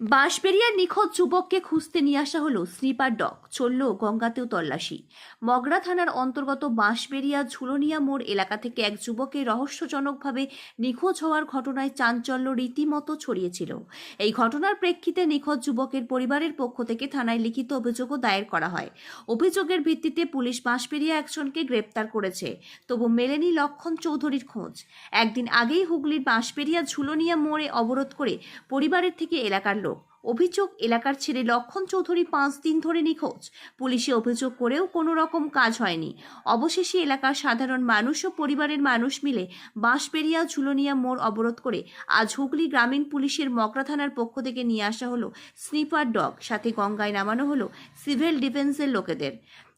বাঁশবেরিয়ার নিখোঁজ যুবককে খুঁজতে নিয়ে আসা হলো স্নিপার ডগ। চলল গঙ্গাতেও তল্লাশি। মগরা থানার অন্তর্গত বাঁশবেরিয়া ঝুলনিয়া মোড় এলাকা থেকে এক যুবকের রহস্যজনকভাবে নিখোঁজ হওয়ার ঘটনায় চাঞ্চল্য রীতিমতো ছড়িয়েছিল। এই ঘটনার প্রেক্ষিতে নিখোঁজ যুবকের পরিবারের পক্ষ থেকে থানায় লিখিত অভিযোগও দায়ের করা হয়। অভিযোগের ভিত্তিতে পুলিশ বাঁশবেরিয়া একজনকে গ্রেপ্তার করেছে। তবু মেলেনি লক্ষণ চৌধুরীর খোঁজ। একদিন আগেই হুগলির বাঁশবেরিয়া ঝুলনিয়া মোড়ে অবরোধ করে পরিবারের থেকে এলাকার লোক অভিযোগ এলাকার ছেলে লক্ষণ চৌধুরী পাঁচ দিন ধরে নিখোঁজ। পুলিশে অভিযোগ করেও কোনো রকম কাজ হয়নি। অবশেষে এলাকার সাধারণ মানুষ ও পরিবারের মানুষ মিলে বাঁশবেরিয়া ঝুলনিয়া মোড় অবরোধ করে আজ হুগলি গ্রামীণ পুলিশের মকরা থানার পক্ষ থেকে নিয়ে আসা হলো স্নিপার ডগ। সাথে গঙ্গায় নামানো হলো সিভিল ডিফেন্সের লোকেদের।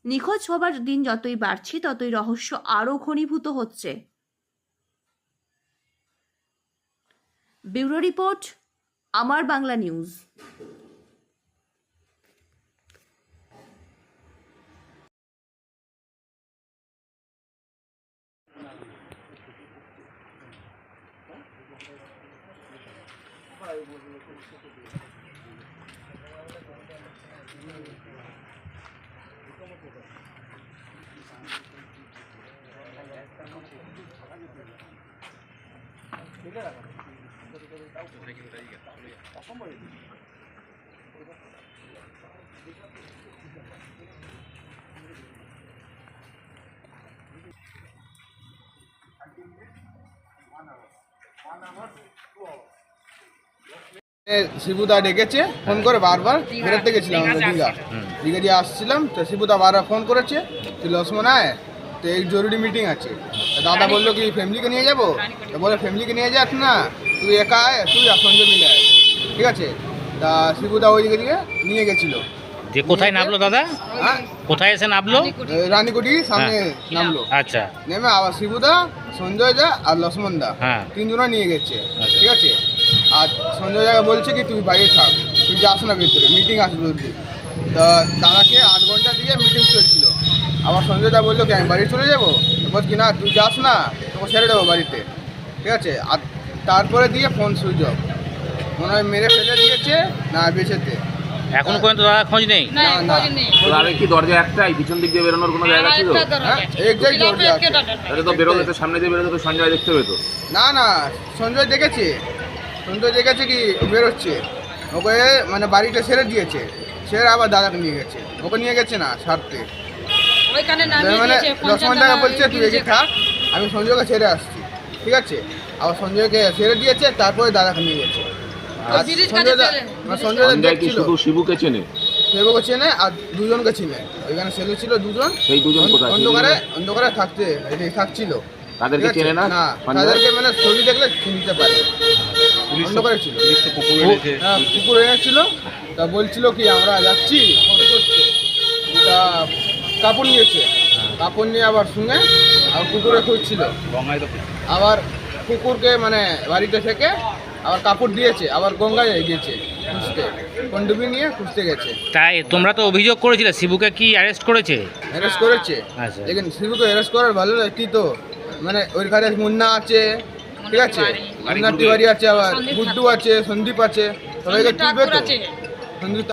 নিখোঁজ হবার দিন যতই বাড়ছে, ততই রহস্য আরও ঘনীভূত হচ্ছে। ব্যুরো রিপোর্ট আমার বাংলা নিউজ। এ, শিবুদা ডেকেছে, ফোন করে বারবার। বেরোতে গেছিলাম আমরা দীঘা। দীঘা দিয়ে আসছিলাম, তো শিবুদা বারবার ফোন করেছে তুই আয় তো এই জরুরি মিটিং আছে। দাদা বলল কি ফ্যামিলিকে নিয়ে যাব? বলে ফ্যামিলিকে নিয়ে যাস না। তুই একা আয় তুই আর সঞ্জয় মিলে আয়। ঠিক আছে? তা শিবুদা ওই দিকে নিয়ে গেছিল। যে কোথায় নামলো দাদা? হ্যাঁ? কোথায় এসে নামলো? রানীকুটি। সামনে নামলো। আচ্ছা। নেমে আবার শিবুদা সঞ্জয় দা আর লক্ষ্মণ দা হ্যাঁ। তিনজনা নিয়ে গেছে। আচ্ছা। ঠিক আছে? আর সঞ্জয় দাকে বলছে কি তুই বাইরে থাক। তুই যাস না ভেতরে। মিটিং আসবে বলছি তা দাদাকে আট ঘণ্টা দিয়ে মিটিং চলছিল। আবার সঞ্জয় দা বলল কি আমি বাড়ি চলে যাব? বল কি না তুই যাস না তোকে ছেড়ে দেবো বাড়িতে। ঠিক আছে? আর তারপরে দিয়ে ফোন সুইচ অফ মনে হয় মেরে ফেলে দিয়েছে না বেঁচেতে এখনও পর্যন্ত দাদা খোঁজ নেই? না না আরে কি দরজা একটাই? পিছন দিক দিয়ে বেরোনোর কোনো জায়গা ছিল? হ্যাঁ একটাই দরজা আছে। তাহলে তো বেরোলে তো সামনে দিয়ে বেরোলে তো সঞ্জয় দেখতে পেতো। না না সঞ্জয় দেখেছে। সঞ্জয় দেখেছে কি বেরোচ্ছে। ওকে মানে বাড়িটা ছেড়ে দিয়েছে। ছেড়ে আবার দাদাকে নিয়ে গেছে। ওকে নিয়ে গেছে না নামিয়ে মানে দিয়েছে লক্ষ্মণ দাদা বলছে তুই এগিয়ে থাক আমি সঞ্জয়কে ছেড়ে আসছি। ঠিক আছে? আবার সঞ্জয়কে ছেড়ে দিয়েছে তারপরে দাদাকে নিয়ে গেছে। আর সঞ্জয় দা কাটে মানে সঞ্জয় দা সঞ্জয় কি দেখছিল। শুধু শিবুকে চেনে? সেবকে চেনে আর দুজনকে চিনে। ওইখানে ছেলে ছিল দুজন। সেই দুজন কোথায়? অন্ধকারে অন্ধকারে থাকতে এই থাকছিল। তাদেরকে চেনে না? না তাদেরকে মানে ছবি দেখলে চিনতে পারে। অন্ধকারে ছিল। হ্যাঁ কুকুর এনেছিল। তা বলছিল কি আমরা যাচ্ছি। ফটো করতে তা কাপড় নিয়েছে। কাপড় নিয়ে আবার শুনে আর কুকুরে খুঁজছিল। আবার কুকুরকে মানে বাড়িতে থেকে আবার কাপড় দিয়েছে আবার গঙ্গায় গিয়েছে খুঁজতে। পন্ডুবি নিয়ে খুঁজতে গেছে। তাই তোমরা তো অভিযোগ করেছিলে শিবুকে কি অ্যারেস্ট করেছে? অ্যারেস্ট করেছে? আচ্ছা। লেকিন শিবুকে অ্যারেস্ট করার ভালো কি তো? মানে ওইখানে মুন্না আছে ঠিক আছে? মুন্না তিওয়ারি আছে আবার গুড্ডু আছে। সন্দীপ আছে সবাইকে তুলবে তো? সন্দীপ